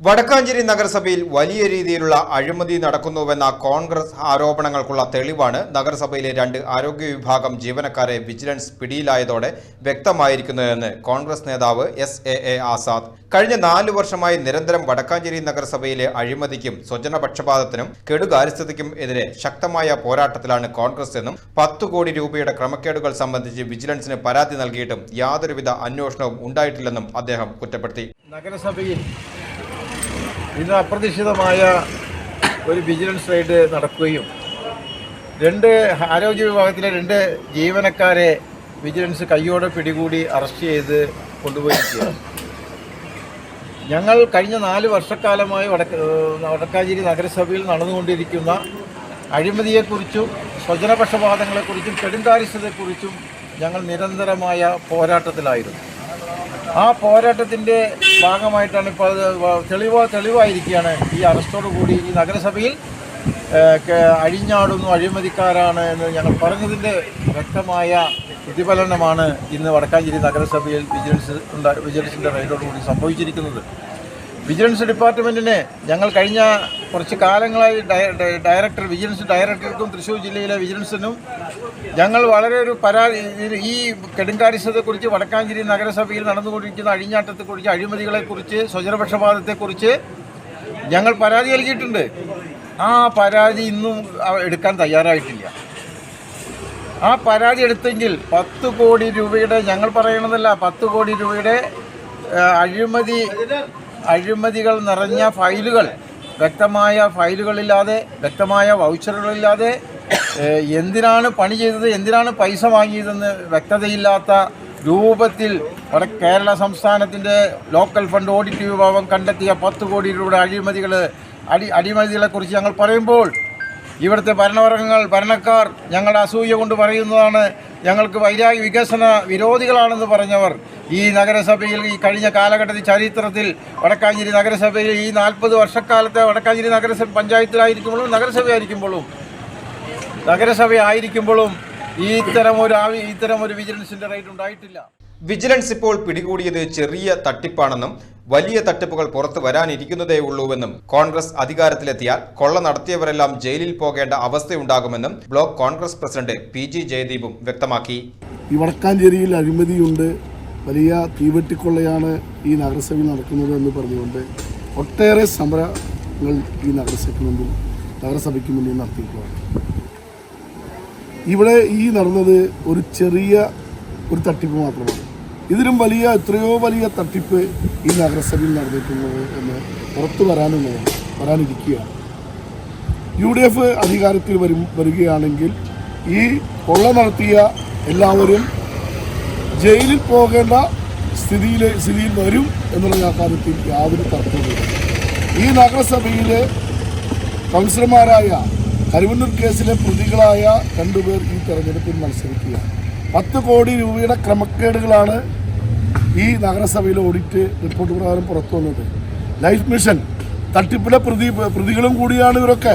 വടക്കാഞ്ചേരി നഗരസഭയിൽ വലിയ രീതിയിലുള്ള അഴിമതി നടക്കുന്നുവെന്ന കോൺഗ്രസ് ആരോപണങ്ങൾക്കുള്ള തെളിവാണ് നഗരസഭയിലെ രണ്ട് ആരോഗ്യ വിഭാഗം ജീവനക്കാരെ വിജിലൻസ് പിടിയിലായതോടെ വ്യക്തമായിരിക്കുന്നതെന്ന് കോൺഗ്രസ് നേതാവ് എസ് എ എ ആസാദ്. കഴിഞ്ഞ നാലു വർഷമായി നിരന്തരം വടക്കാഞ്ചേരി നഗരസഭയിലെ അഴിമതിക്കും സ്വജനപക്ഷപാതത്തിനും കെടുകാര്യസ്ഥതയ്ക്കും എതിരെ ശക്തമായ പോരാട്ടത്തിലാണ് കോൺഗ്രസ് എന്നും പത്തു കോടി രൂപയുടെ ക്രമക്കേടുകൾ സംബന്ധിച്ച് വിജിലൻസിന് പരാതി നൽകിയിട്ടും യാതൊരുവിധ അന്വേഷണവും ഉണ്ടായിട്ടില്ലെന്നും അദ്ദേഹം കുറ്റപ്പെടുത്തി. നഗരസഭയിൽ ഇന്ന് അപ്രതീക്ഷിതമായ ഒരു വിജിലൻസ് റെയ്ഡ് നടക്കുകയും രണ്ട് ആരോഗ്യ വിഭാഗത്തിലെ രണ്ട് ജീവനക്കാരെ വിജിലൻസ് കയ്യോടെ പിടികൂടി അറസ്റ്റ് ചെയ്ത് കൊണ്ടുപോയിരിക്കുകയാണ് ഞങ്ങൾ കഴിഞ്ഞ നാല് വർഷക്കാലമായി വടക്ക വടക്കാഞ്ചേരി നഗരസഭയിൽ നടന്നുകൊണ്ടിരിക്കുന്ന അഴിമതിയെക്കുറിച്ചും സ്വജനപക്ഷപാതങ്ങളെക്കുറിച്ചും കെടുങ്കാരിസ്ഥതയെക്കുറിച്ചും ഞങ്ങൾ നിരന്തരമായ പോരാട്ടത്തിലായിരുന്നു. ആ പോരാട്ടത്തിന്റെ ഭാഗമായിട്ടാണ് ഇപ്പോൾ അത് തെളിവോ തെളിവ് തെളിവായിരിക്കുകയാണ് ഈ കൂടി ഈ നഗരസഭയിൽ അഴിഞ്ഞാടുന്നു അഴിമതിക്കാരാണ് എന്ന് ഞങ്ങൾ പറഞ്ഞതിന്റെ വ്യക്തമായ പ്രതിഫലനമാണ് ഇന്ന് വടക്കാഞ്ചേരി നഗരസഭയിൽ വിജിലൻസ് വിജിലൻസിന്റെ റെയ്ഡോടുകൂടി സംഭവിച്ചിരിക്കുന്നത്. വിജിലൻസ് ഡിപ്പാർട്ട്മെന്റിനെ ഞങ്ങൾ കഴിഞ്ഞ കുറച്ച് കാലങ്ങളായി ഡയ- ഡയ- ഡയറക്ടർ വിജിലൻസ് ഡയറക്ടർക്കും തൃശ്ശൂർ ജില്ലയിലെ വിജിലൻസിനും ഞങ്ങൾ വളരെ ഒരു പരാതി ഈ കെടുങ്കാരിസത്തെക്കുറിച്ച് വടക്കാഞ്ചേരി നഗരസഭയിൽ നടന്നുകൊണ്ടിരിക്കുന്ന അഴിഞ്ഞാട്ടത്തെക്കുറിച്ച് അഴിമതികളെക്കുറിച്ച് സ്വജനപക്ഷപാതത്തെക്കുറിച്ച് ഞങ്ങൾ പരാതി നൽകിയിട്ടുണ്ട്. ആ പരാതി ഇന്നും എടുക്കാൻ തയ്യാറായിട്ടില്ല. ആ പരാതി എടുത്തെങ്കിൽ പത്ത് കോടി രൂപയുടെ ഞങ്ങൾ പറയണതല്ല പത്ത് കോടി രൂപയുടെ അഴിമതി അഴിമതികൾ നിറഞ്ഞ ഫയലുകൾ വ്യക്തമായ ഫയലുകളില്ലാതെ വ്യക്തമായ വൗച്ചറുകളില്ലാതെ എന്തിനാണ് പണി ചെയ്തത് എന്തിനാണ് പൈസ വാങ്ങിയതെന്ന് വ്യക്തതയില്ലാത്ത രൂപത്തിൽ കേരള സംസ്ഥാനത്തിന്റെ ലോക്കൽ ഫണ്ട് ഓഡിറ്റ് വിഭാഗം കണ്ടെത്തിയ പത്ത് കോടി രൂപയുടെ അഴിമതികൾ അടി അടിമതികളെക്കുറിച്ച് ഞങ്ങൾ പറയുമ്പോൾ ഇവിടുത്തെ ഭരണവർഗങ്ങൾ ഭരണക്കാർ ഞങ്ങളുടെ അസൂയ കൊണ്ട് പറയുന്നതാണ് ഞങ്ങൾക്ക് വൈരാഗ്യ വികസന വിരോധികളാണെന്ന് പറഞ്ഞവർ ഈ നഗരസഭയിൽ ഈ കഴിഞ്ഞ കാലഘട്ടത്തിൽ ചരിത്രത്തിൽ വടക്കാഞ്ചേരി നഗരസഭയിൽ ഈ നാൽപ്പത് വർഷക്കാലത്തെ വടക്കാഞ്ചേരി നഗരസഭ പഞ്ചായത്തിലായിരിക്കുമ്പോഴും നഗരസഭയായിരിക്കുമ്പോഴും നഗരസഭയായിരിക്കുമ്പോഴും ഈ ഇത്തരം ഒരു ആവി ഇത്തരം ഒരു വിജിലൻസിന്റെ റൈറ്റ് ഉണ്ടായിട്ടില്ല. വിജിലൻസ് ഇപ്പോൾ പിടികൂടിയത് ചെറിയ തട്ടിപ്പാണെന്നും വലിയ തട്ടിപ്പുകൾ പുറത്തു വരാനിരിക്കുന്നതേ ഉള്ളൂവെന്നും കോൺഗ്രസ് അധികാരത്തിലെത്തിയാൽ കൊള്ള നടത്തിയവരെല്ലാം ജയിലിൽ പോകേണ്ട അവസ്ഥയുണ്ടാകുമെന്നും block Congress president P G ജയദീപും വ്യക്തമാക്കി. ഈ വടക്കാഞ്ചേരിയിൽ അഴിമതിയുണ്ട്. വലിയ തീവെട്ടിക്കൊള്ളയാണ് ഈ നഗരസഭയിൽ നടക്കുന്നത് എന്ന് പറഞ്ഞുകൊണ്ട് ഒട്ടേറെ സമരങ്ങൾ ഈ നഗരസഭയ്ക്ക് മുമ്പിൽ നഗരസഭയ്ക്ക് മുന്നിൽ നടത്തിയിട്ടുള്ളതാണ് ഇവിടെ ഈ നടന്നത് ഒരു ചെറിയ ഒരു തട്ടിപ്പ് മാത്രമാണ്. ഇതിലും വലിയ എത്രയോ വലിയ തട്ടിപ്പ് ഈ നഗരസഭയിൽ നടന്നിട്ടുള്ളത് എന്ന് പുറത്തു വരാനുള്ളതാണ് വരാനിരിക്കുകയാണ്. യു ഡി എഫ് അധികാരത്തിൽ വരും വരികയാണെങ്കിൽ ഈ കൊള്ള നടത്തിയ എല്ലാവരും ജയിലിൽ പോകേണ്ട സ്ഥിതിയിൽ സ്ഥിതിയിൽ വരും എന്നുള്ള കാര്യത്തിൽ യാതൊരു തർക്കവുമില്ല. ഈ നഗരസഭയിലെ കൗൺസിലർമാരായ കരുവന്നൂർ കേസിലെ പ്രതികളായ രണ്ടുപേർ ഈ തെരഞ്ഞെടുപ്പിൽ മത്സരിക്കുക പത്ത് കോടി രൂപയുടെ ക്രമക്കേടുകളാണ് ഈ നഗരസഭയിലെ ഓഡിറ്റ് റിപ്പോർട്ട് പ്രകാരം പുറത്തു വന്നത് ലൈഫ് മിഷൻ തട്ടിപ്പിലെ പ്രതി പ്രതികളും കൂടിയാണ് ഇവരൊക്കെ.